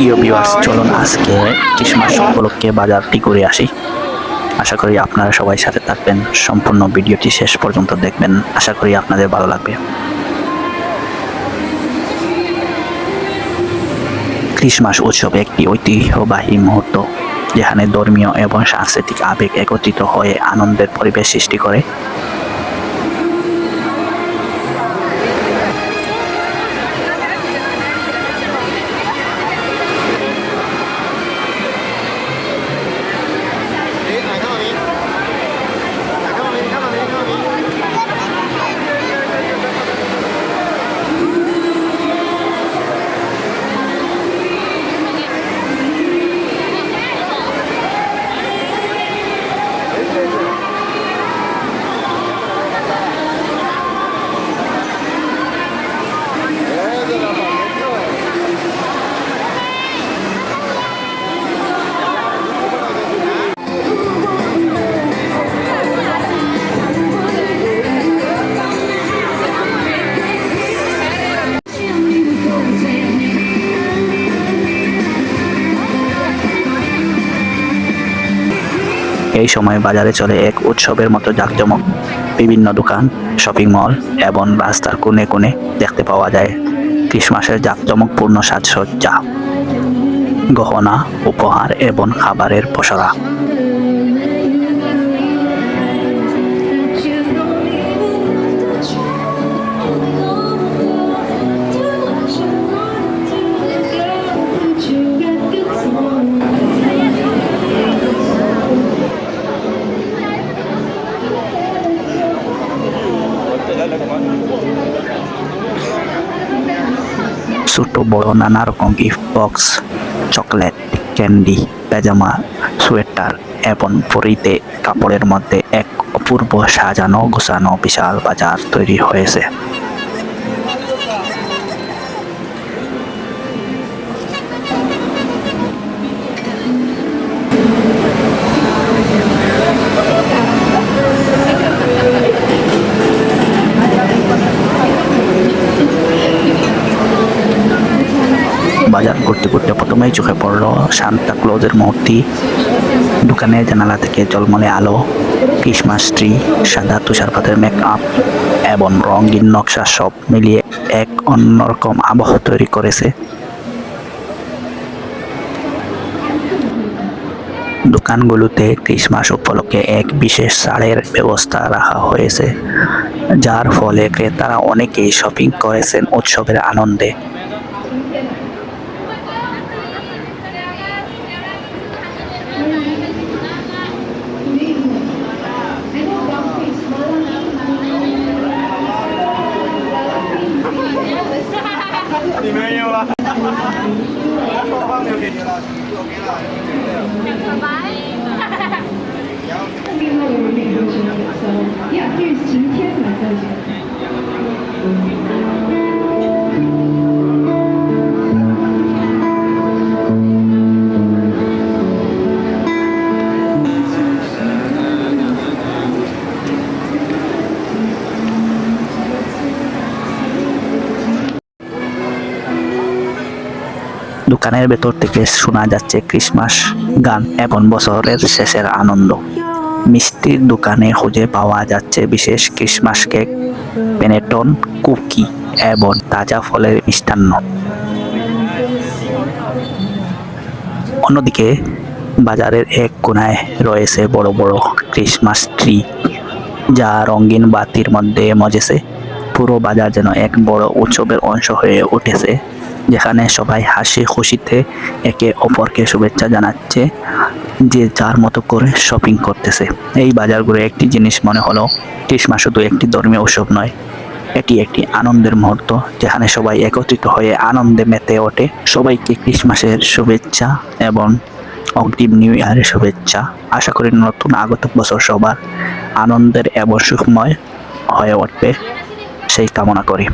প্রিয় বিওয়ার্স চলুন আজকে ক্রিসমাস উপলক্ষে বাজারটি করে আসি। আশা করি আপনারা সবাই সাথে থাকবেন। সম্পূর্ণ ভিডিওটি শেষ পর্যন্ত দেখবেন। আশা করি আপনাদের ভালো লাগবে। ক্রিসমাস উৎসব একটি ঐতিহ্যবাহী মুহূর্ত, যেখানে ধর্মীয় এবং সাংস্কৃতিক আবেগ একত্রিত হয়ে আনন্দের পরিবেশ সৃষ্টি করে। এই সময় বাজারে চলে এক উৎসবের মতো জাঁকজমক। বিভিন্ন দোকান শপিং মল এবং রাস্তার কোণে কোণে দেখতে পাওয়া যায় ক্রিসমাসের জাঁকজমকপূর্ণ সাজসজ্জা, গহনা, উপহার এবং খাবারের পসরা। ছোট বড় নানা রকম গিফট বক্স চকলেট ক্যান্ডি পাজামা সোয়েটার এবং পরিতে কাপড়ের মধ্যে এক অপূর্ব সাজানো গোছানো বিশাল বাজার তৈরি হয়েছে। বাজার করতে করতে প্রথমেই চোখে পড়ল সান্তা ক্লোজের মূর্তি। দোকানের জানালা থেকে জলমলে আলো, ক্রিসমাস ট্রি, সাদা তুষারপাতের মেকআপ এবং রঙিন নকশা সব মিলিয়ে এক অন্যরকম আবহ তৈরি করেছে। দোকানগুলোতে ক্রিসমাস উপলক্ষে এক বিশেষ ছাড়ের ব্যবস্থা রাখা হয়েছে, যার ফলে ক্রেতারা অনেকেই শপিং করেছেন উৎসবের আনন্দে। 说话没有力气了，衣服给啦，谢谢。拜。দোকানের ভেতর থেকে শোনা যাচ্ছে ক্রিসমাস গান এবং বছরের শেষের আনন্দ। মিষ্টির দোকানে খুঁজে পাওয়া যাচ্ছে বিশেষ ক্রিসমাস কেক পেনেটন কুকি এবং তাজা ফলের মিষ্টান্ন। অন্যদিকে বাজারের এক কোনায় রয়েছে বড় বড় ক্রিসমাস ট্রি, যা রঙিন বাতির মধ্যে মজেছে। পুরো বাজার যেন এক বড় উৎসবের অংশ হয়ে উঠেছে। যেখানে সবাই হাসি খুশিতে একে অপরকে শুভেচ্ছা জানাচ্ছে, যে যার মতো করে শপিং করতেছে। এই বাজারগুলো একটি জিনিস মনে হলো ক্রিসমাস শুধু একটি ধর্মীয় উৎসব নয়, এটি একটি আনন্দের মুহূর্ত, যেখানে সবাই একত্রিত হয়ে আনন্দে মেতে ওঠে। সবাইকে ক্রিসমাসের শুভেচ্ছা এবং অগ্রিম নিউ ইয়ারের শুভেচ্ছা। আশা করি নতুন আগত বছর সবার আনন্দের এবং সুখময় হয়ে উঠবে, সেই কামনা করি।